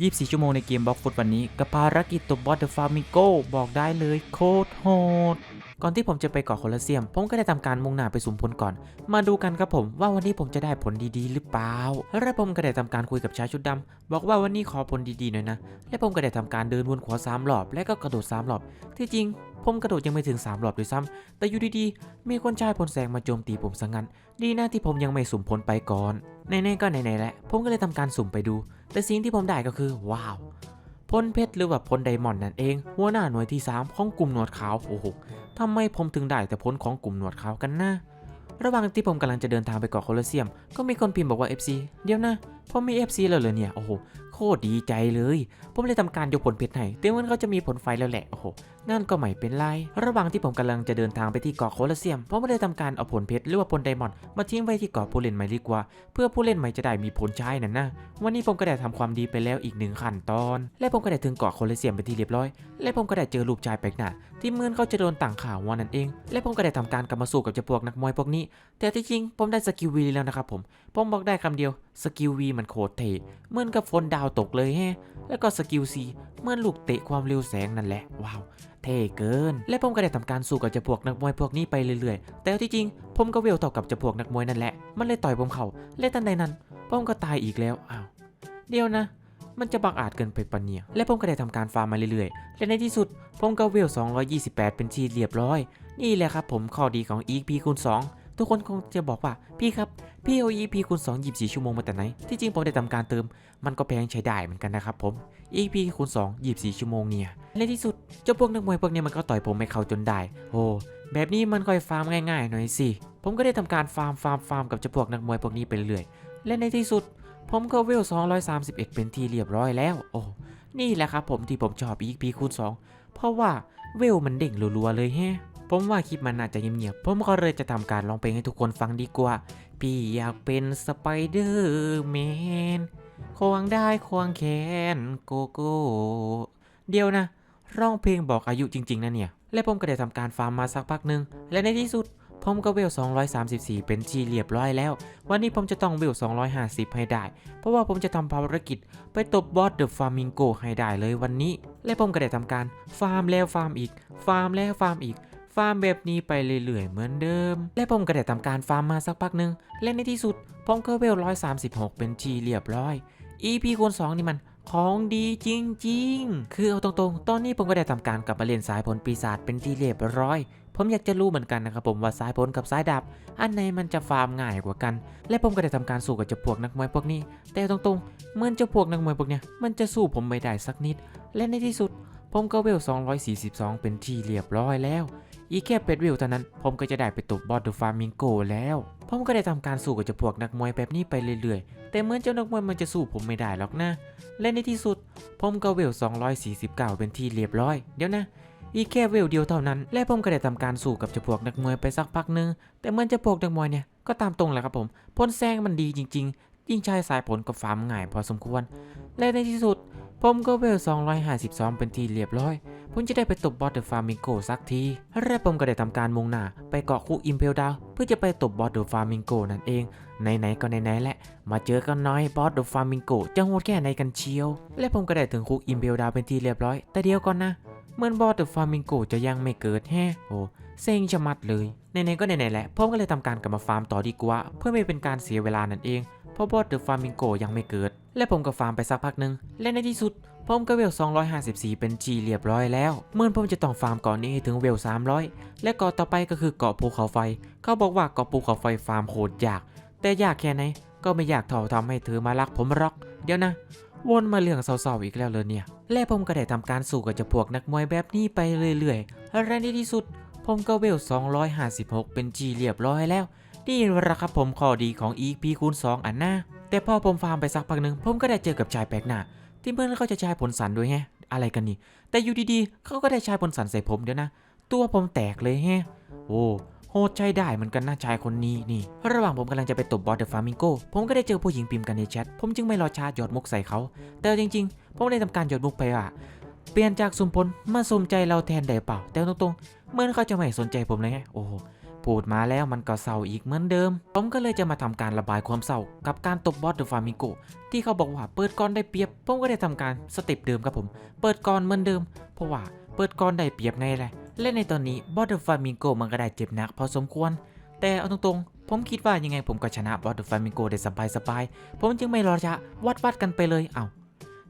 24 ชั่วโมงในเกมบล็อกฟุตวันนี้ กับภารกิจตบบอสเดอะฟาร์มิโกบอกได้เลยโคตรโหด ก่อนที่ผมจะไปเกาะโคลอเซียม ผมก็ได้ทำการมุ่งหน้าไปสุ่มผลก่อน มาดูกันครับผมว่าวันนี้ผมจะได้ผลดีๆ หรือเปล่า และผมก็ได้ทำการคุยกับชายชุดดำบอกว่าวันนี้ขอผลดีๆหน่อยนะ และผมก็ได้ทำการเดินวนขวาสามรอบ และก็กระโดดสามรอบ ที่จริงผมกระโดดยังไม่ถึงสามรอบด้วยซ้ำแต่อยู่ดีๆ มีคนใช้ผลแสงมาโจมตีผมซะงั้นดีนะที่ผมยังไม่สุ่มผลไปก่อนไหนๆก็ไหนๆแหละ ผมก็เลยทำการสุ่มไปดู แต่สิ่งที่ผมได้ก็คือ ว้าว พลเพชรหรือว่าพลไดมอนด์นั่นเอง หัวหน้าหน่วยที่ 3 ของกลุ่มหนวดขาวโอ้โหทำไมผมถึงได้แต่พลของกลุ่มหนวดขาวกันนะระหว่างที่ผมกำลังจะเดินทางไปเกาะโคลอสเซียม ก็มีคนพิมพ์บอกว่า FC เดี๋ยวนะผมมี FC แล้วเหรอเนี่ย โอ้โห โคตรดีใจเลย ผมเลยทำการยกผลเพชรให้เดี๋ยวมันเขาจะมีผลไฟแล้วแหละ โอ้โหงั้นก็ไม่เป็นไร ระหว่างที่ผมกำลังจะเดินทางไปที่เกาะโคลอเซียม ผมก็ได้ทำการเอาผลเพชรหรือว่าผลไดมอนด์มาทิ้งไว้ที่เกาะผู้เล่นใหม่ดีกว่า เพื่อผู้เล่นใหม่จะได้มีผลใช้นั่นนะ วันนี้ผมก็ได้ทำความดีไปแล้วอีกหนึ่งขั้นตอน และผมก็ได้ถึงเกาะโคลอเซียมเป็นที่เรียบร้อย และผมก็ได้เจอรูปชายแปลกหน้าที่เหมือนเขาจะโดนต่างข่าววันนั่นเอง และผมก็ได้ทำการกลับมาสู้กับเจ้าพวกนักมวยพวกนี้ แต่ที่จริงผมได้สกิลวีแล้วนะครับผม ผมบอกได้คำเดียวสกิลวีมันโคตรเท่เหมือนกับฝนดาวตกเลยแฮะแล้วก็สกิลซีเมือนลูกเตะความเร็วแสงนั่นแหละว้าว เท่เกิน และผมก็ได้ทำการสู้กับจะพวกนักมวยพวกนี้ไปเรื่อยๆ แต่ที่จริง ผมก็เวลต่อกับจะพวกนักมวยนั่นแหละ มันเลยต่อยผมเขาและทันใดนั้น ผมก็ตายอีกแล้วอ้าวเดียวนะมันจะบังอาจเกินไปปะเนี่ย และผมก็ได้ทำการฟาร์มมาเรื่อยๆ และในที่สุด ผมก็เวล 228 เป็นที่เรียบร้อย นี่แหละครับผมข้อดีของ EP คูณ2 ทุกคนคงจะบอกว่าพี่ครับพี่เอา EP คูณ2 24 ชั่วโมงมาแต่ไหน ที่จริงผมได้ทำการเติม มันก็แพงใช้ได้เหมือนกันนะครับผม EP คูณ2 24 ชั่วโมงเนี่ยในที่สุดเจ้าพวกนักมวยพวกนี้มันก็ต่อยผมไม่เข้าจนได้โอ้แบบนี้มันค่อยฟาร์มง่ายๆหน่อยสิผมก็ได้ทำการฟาร์มฟาร์มฟาร์มกับเจ้าพวกนักมวยพวกนี้ไปเรื่อยและในที่สุด ผมก็เวล231 เป็นที่เรียบร้อยแล้ว โอ้นี่แหละครับผมที่ผมชอบ EP คูณ2เพราะว่าเวลมันเด้งรัวๆเลยแฮะ ผมว่าคลิปมันน่าจะเงียบๆ ผมก็เลยจะทำการร้องเพลงให้ทุกคนฟังดีกว่า พี่อยากเป็นสไปเดอร์แมน ควงได้ควงแขนโกโก้ เดียวนะ ร้องเพลงบอกอายุจริง ๆ นะเนี่ย และผมก็ได้ทำการฟาร์มมาสักพักหนึ่ง และในที่สุด ผมก็เวล 234 เป็นที่เรียบร้อยแล้ว วันนี้ผมจะต้องเวล 250 ให้ได้ เพราะว่าผมจะทำภารกิจ ไปตบบอสเดอะฟาร์มิงโกให้ได้เลยวันนี้ และผมก็ได้ทำการฟาร์มแล้วฟาร์มอีก ฟาร์มแล้วฟาร์มอีก ฟาร์มแบบนี้ไปเรื่อยๆเหมือนเดิม และผมก็ได้ทำการฟาร์มมาสักพักหนึ่งและในที่สุด ผมก็เวล136เป็นทีเรียบร้อย EP คูณ2นี่มันของดีจริงๆ คือเอาตรงๆ ตอนนี้ผมก็ได้ทำการกลับมาเรียนสายผลปีศาจเป็นที่เรียบร้อย ผมอยากจะรู้เหมือนกันนะครับผมว่าสายผลกับสายดาบอันไหนมันจะฟาร์มง่ายกว่ากัน และผมก็ได้ทำการสู้กับเจ้าพวกนักมวยพวกนี้ แต่เอาตรงๆ เหมือนเจ้าพวกนักมวยพวกเนี้ยมันจะสู้ผมไม่ได้สักนิด และในที่สุด ผมก็เวล242 เป็นที่เรียบร้อยแล้ว อีกแค่เป็ดวิวเท่านั้น ผมก็จะได้ไปตบบอสดอะฟาร์มิงโกแล้ว ผมก็ได้ทำการสู้กับเจ้าพวกนักมวยแบบนี้ไปเรื่อยๆ แต่เหมือนเจ้านักมวยมันจะสู้ผมไม่ได้หรอกนะ และในที่สุด ผมก็เวล 249 เป็นที่เรียบร้อย เดี๋ยวนะอีกแค่เวลเดียวเท่านั้น และผมก็ได้ทำการสู้กับเจ้าพวกนักมวยไปสักพักหนึง แต่เหมือนเจ้าพวกนักมวยเนี่ยก็ตามตรงแหละครับผมพลแซงมันดีจริง ๆ ยิ่งใช้สายผลก็ฟาร์มง่ายพอสมควร และในที่สุด ผมก็เวล 252 เป็นที่เรียบร้อย ผมจะได้ไปตบบอสเดอะฟาร์มิงโกสักทีและผมก็ได้ทำการมุ่งหน้าไปเกาะคุกอิมเพลดาวเพื่อจะไปตบบอสเดอะฟาร์มิงโกนั่นเองไหนๆก็ไหนๆแหละ มาเจอกันน้อยบอสเดอะฟาร์มิงโกจะโหดแค่ไหนกันเชียว และผมก็ได้ถึงคุกอิมเพลดาวเป็นที่เรียบร้อย แต่เดียวก่อนนะเหมือนบอสเดอะฟาร์มิงโกจะยังไม่เกิดแฮะโอ้เซ็งชะมัดเลยไหนๆก็ไหนๆแหละผมก็เลยทำการกลับมาฟาร์มต่อดีกว่า เพื่อไม่เป็นการเสียเวลานั่นเองเพราะบอสเดอะฟาร์มิงโกยังไม่เกิด และผมก็ฟาร์มไปสักพักหนึ่งและในที่สุด ผมก็เวล 254 เป็นจีเรียบร้อยแล้ว เมื่อผมจะต้องฟาร์มเก่อนนี้ให้ถึงเวล 300 และเกาะต่อไปก็คือเกาะภูเขาไฟ เขาบอกว่าเกาะภูเขาไฟฟาร์มโหดยาก แต่ยากแค่ไหนก็ไม่อยากเท่าทำให้เธอมารักผมหรอก เดี๋ยวนะ วนมาเรื่องเศร้าๆอีกแล้วเลยเนี่ย และผมก็ได้ทำการสู้กับจ้าพวกนักมวยแบบนี้ไปเรื่อยๆและในที่สุด ผมก็เวล 256 เป็นจีเรียบร้อยแล้ว นี่แหละครับผมข้อดีของ EP คูณ2 อันหน้าแต่พอผมฟาร์มไปสักพักหนึ่งผมก็ได้เจอกับชายแปลกหน้า ที่เพื่อนเขาจะใช้ผลสันด้วยแฮะ อะไรกันนี่ แต่อยู่ดีๆเขาก็ได้ใช้ผลสันใส่ผมเดี๋ยวนะ ตัวผมแตกเลยแฮะ โอ้โหดใช้ได้เหมือนกันนะชายคนนี้นี่ ระหว่างผมกำลังจะไปตบบอสเดอะฟาร์มิงโกผมก็ได้เจอผู้หญิงพิมพ์กันในแชท ผมจึงไม่รอช้าหยอดมุกใส่เขา แต่จริงๆ ผมได้ทำการหยอดมุกไปว่าเปลี่ยนจากสุ่มผลมาสมใจเราแทนได้เปล่า แต่ตรงๆ เหมือนเขาจะไม่สนใจผมเลยไงโอ้โห พูดมาแล้วมันก็เศร้าอีกเหมือนเดิม ผมก็เลยจะมาทำการระบายความเศร้ากับการตบบอสเดอะฟามิโกที่เขาบอกว่าเปิดก่อนได้เปรียบ ผมก็ได้ทำการสเต็ปเดิมครับผม เปิดก่อนเหมือนเดิม เพราะว่าเปิดก่อนได้เปรียบไงแหละ และในตอนนี้บอสเดอะฟามิโกมันก็ได้เจ็บหนักพอสมควร แต่เอาตรงๆ ผมคิดว่ายังไงผมก็ชนะบอสเดอะฟามิโกได้สบายๆ ผมจึงไม่รอช้าวัดวัดกันไปเลย เอ้า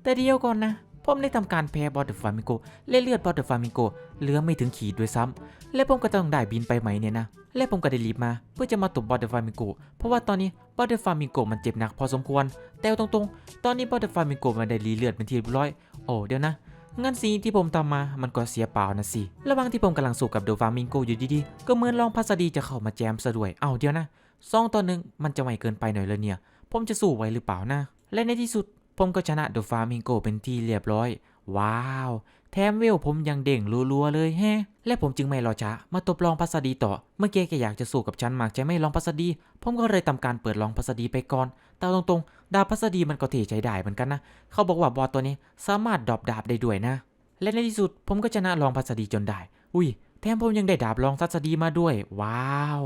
แต่เดียวก่อนนะ ผมได้ทำการแพ้บอสเดอะฟามิโกและเลือดบอสเดอะฟามิโกเหลือไม่ถึงขีดด้วยซ้ำและผมก็ต้องได้บินไปไหมเนี่ยนะและผมก็ได้รีบมาเพื่อจะมาตบบอสเดอะฟามิโกเพราะว่าตอนนี้บอสเดอะฟามิโกมันเจ็บหนักพอสมควร แต่เอาตรงๆ ตอนนี้บอสเดอะฟามิโกมันได้รีเลือดเป็นทีเรียบร้อยโอ้เดี๋ยวนะงั้นสิ่งที่ผมทำมา มันก็เสียเปล่านะสิ ระหว่างที่ผมกำลังสู้กับเดฟามิโกอยู่ดีๆ ก็เหมือนลองพัสดีจะเข้ามาแจมซะด้วย เอาเดี๋ยวนะสองต่อหนึ่งมันจะไม่เกินไปหน่อยเลยเนี่ย ผมจะสู้ไหวหรือเปล่านะ และในที่สุด ผมก็ชนะเดอะฟามิงโกเป็นที่เรียบร้อย ว้าว แถมเวลผมยังเด้งรัวๆเลยแฮะ และผมจึงไม่รอช้ามาตบลองพัสดีต่อ เมื่อกี้แกอยากจะสู้กับฉันมากใจไม่ลองพัสดี ผมก็เลยทำการเปิดลองพัสดีไปก่อน แต่ตรงๆ ดาบพัสดีมันก็เทใจได้เหมือนกันนะ เขาบอกว่าบอสตัวนี้สามารถดรอปดาบได้ด้วยนะ และในที่สุดผมก็ชนะลองพัสดีจนได้ อุ้ย แถมผมยังได้ดาบลองพัสดีมาด้วย ว้าว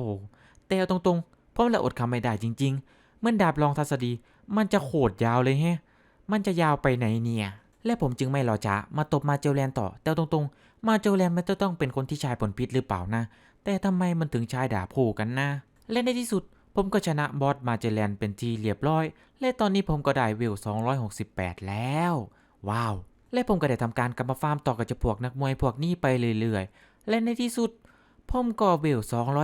แต่ตรงๆ ผมละอดคำไม่ได้จริง ๆ เมื่อดาบลองทัศดี มันจะโคตรยาวเลยแฮะ มันจะยาวไปไหนเนี่ย และผมจึงไม่รอช้ามาตบมาเจลแลนต่อ แต่ตรงๆ มาเจลแลนมันจะต้องเป็นคนที่ใช้ผลพิษหรือเปล่านะ แต่ทำไมมันถึงใช้ดาบคู่กันนะ และในที่สุดผมก็ชนะบอสมาเจลแลนเป็นทีเรียบร้อย และตอนนี้ผมก็ได้วิว 268 แล้ว ว้าว และผมก็ได้ทำการกลับมาฟาร์มต่อกับเจ้าพวกนักมวยพวกนี้ไปเรื่อยๆ และในที่สุด ผมก็วิว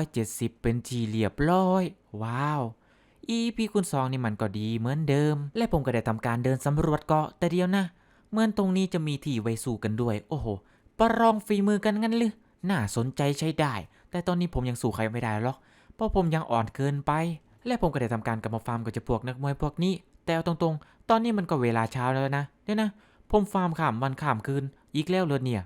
270 เป็นทีเรียบร้อย ว้าว EP คูณ2นี่มันก็ดีเหมือนเดิม และผมก็ได้ทำการเดินสำรวจเกาะแต่เดียวนะ เหมือนตรงนี้จะมีที่ไวสู้กันด้วย โอ้โห ประลองฝีมือกันงั้นหรือน่าสนใจใช้ได้ แต่ตอนนี้ผมยังสู้ใครไม่ได้หรอก เพราะผมยังอ่อนเกินไป และผมก็ได้ทำการกลับมาฟาร์มกับจ้าพวกนักมวยพวกนี้ แต่เอาตรงๆ ตอนนี้มันก็เวลาเช้าแล้วนะเดี๋ยวนะ ผมฟาร์มข้ามวันข้ามคืน อีกแล้วเลยเนี่ย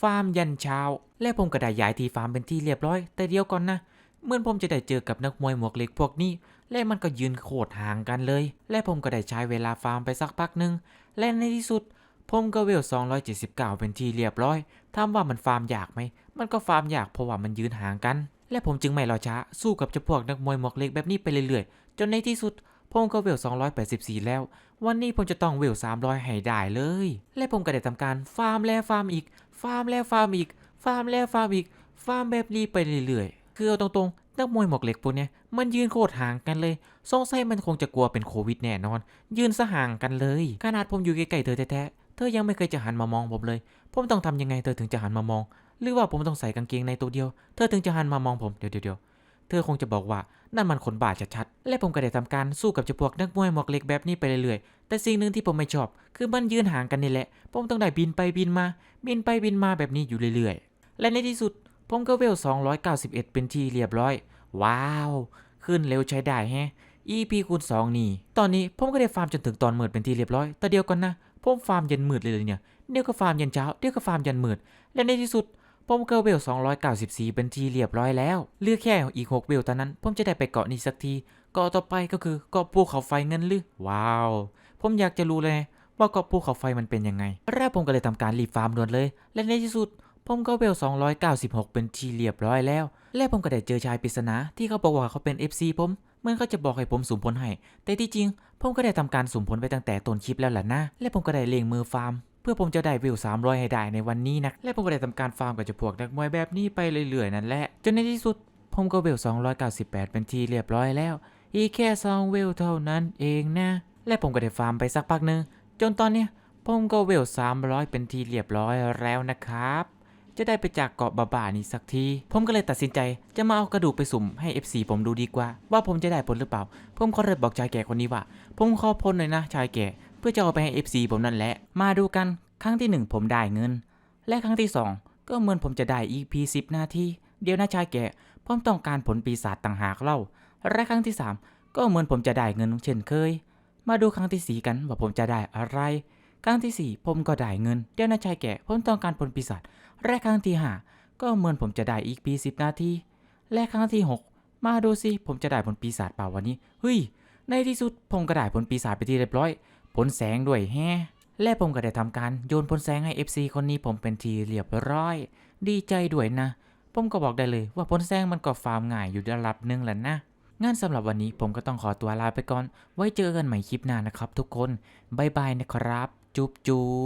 ฟาร์มยันเช้า และผมก็ได้ย้ายที่ฟาร์มเป็นที่เรียบร้อย แต่เดียวก่อนนะเหมื่อนผมจะได้เจอกับนักมวยหมวกเหล็กพวกนี้ และมันก็ยืนโคตรห่างกันเลย และผมก็ได้ใช้เวลาฟาร์มไปสักพักหนึ่งและในที่สุด ผมก็เวล 279 เป็นที่เรียบร้อยถามว่ามันฟาร์มยากไหม มันก็ฟาร์มยากเพราะว่ามันยืนห่างกัน และผมจึงไม่รอช้า สู้กับเจ้าพวกนักมวยหมวกเล็กแบบนี้ไปเรื่อยๆ จนในที่สุดผมก็เวล 284 แล้ว วันนี้ผมจะต้องเวล 300 ให้ได้เลย และผมก็ได้ทำการฟาร์มแล้วฟาร์มอีก ฟาร์มแล้วฟาร์มอีก ฟาร์มแล้วฟาร์มอีก ฟาร์มแบบนี้ไปเรื่อยๆ คือเอาตรงๆ นักมวยหมวกเหล็กพวกเนี้ยมันยืนโคตรห่างกันเลยสงสัยมันคงจะกลัวเป็นโควิดแน่นอน ยืนสห่างกันเลย ขนาดผมอยู่ใกล้ๆเธอแท้ๆเธอยังไม่เคยจะหันมามองผมเลย ผมต้องทำยังไงเธอถึงจะหันมามอง หรือว่าผมต้องใส่กางเกงในตัวเดียว เธอถึงจะหันมามองผมเดี๋ยวเดี๋ยวเธอคงจะบอกว่านั่นมันคนบาดชัดๆ และผมก็ได้ทำการสู้กับเจ้าพวกนักมวยหมวกเหล็กแบบนี้ไปเรื่อยๆ แต่สิ่งหนึ่งที่ผมไม่ชอบ คือมันยืนห่างกันนี่แหละ ผมต้องได้บินไปบินมา บินไปบินมาแบบนี้อยู่เรื่อยๆ และในที่สุด ผมก็เวล 291 เป็นที่เรียบร้อย ว้าว ขึ้นเร็วใช้ได้แฮะ EP คูณ2 นี่ ตอนนี้ผมก็ได้ฟาร์มจนถึงตอนมืดเป็นที่เรียบร้อย แต่เดียวกันนะ ผมฟาร์มยันมืดเลยเลยเนี่ย เดี๋ยวก็ฟาร์มยันเช้า เดี๋ยวก็ฟาร์มยันมืด และในที่สุด ผมก็เวล 294 เป็นที่เรียบร้อยแล้วเหลือแค่อีก 6 เวลเท่านั้น ผมจะได้ไปเกาะนี้สักที เกาะต่อไปก็คือเกาะภูเขาไฟเงินหรือ ว้าว ผมอยากจะรู้เลยว่าเกาะภูเขาไฟมันเป็นยังไง แรกผมก็เลยทำการรีฟาร์มด่วนเลย และในที่สุด ผมก็เวล 296 เป็นที่เรียบร้อยแล้ว และผมก็ได้เจอชายปริศนาที่เขาบอกว่าเขาเป็น FC ผมเหมือนเขาจะบอกให้ผมสุ่มผลให้ แต่ที่จริง ผมก็ได้ทำการสุ่มผลไปตั้งแต่ต้นคลิปแล้วล่ะนะ และผมก็ได้เล็งมือฟาร์ม เพื่อผมจะได้วิว 300 ให้ได้ในวันนี้นะ และผมก็ได้ทำการฟาร์มกับจ้าพวกนักมวยแบบนี้ไปเรื่อยๆนั่นแหละ จนในที่สุด ผมก็เวล 298 เป็นที่เรียบร้อยแล้ว อีกแค่สองเวลเท่านั้นเองนะ และผมก็ได้ฟาร์มไปสักพักหนึ่งจนตอนเนี้ยผมก็เวล 300 เป็นที่เรียบร้อยแล้วนะครับ จะได้ไปจากเกาะบาบานี่สักที ผมก็เลยตัดสินใจจะมาเอากระดูกไปสุ่มให้ FC ผมดูดีกว่า ว่าผมจะได้ผลหรือเปล่า ผมก็เลยบอกชายแก่คนนี้ว่า ผมขอพ้นหน่อยนะชายแก่ เพื่อจะเอาไปให้ FC ผมนั่นแหละ มาดูกันครั้งที่หนึ่งผมได้เงิน และครั้งที่สองก็เหมือนผมจะได้ EP 10นาทีเดี๋ยวนะชายแก่ผมต้องการผลปีศาจต่างหากเล่า และครั้งที่สามก็เหมือนผมจะได้เงินเช่นเคย มาดูครั้งที่สี่กันว่าผมจะได้อะไรครั้งที่สี่ผมก็ได้เงิน เดี๋ยวนะชายแก่ผมต้องการผลปีศาจ และครั้งที่ห้าก็เหมือนผมจะได้อีกปีสิบนาที และครั้งที่หกมาดูสิผมจะได้ผลปีศาจเปล่าวันนี้ เฮ้ย ในที่สุดผมก็ได้ผลปีศาจไปที่เรียบร้อย ผลแสงด้วยแฮและผมก็ได้ทำการโยนผลแสงให้ FC คนนี้ผมเป็นทีเรียบร้อย ดีใจด้วยนะ ผมก็บอกได้เลยว่าพ้นแซงมันก็ฟาร์มง่ายอยู่ระดับหนึ่งแหละนะงั้นสำหรับวันนี้ผมก็ต้องขอตัวลาไปก่อน ไว้เจอกันใหม่คลิปหน้านะครับทุกคน บ๊ายบายนะครับ จุ๊บจุ๊บ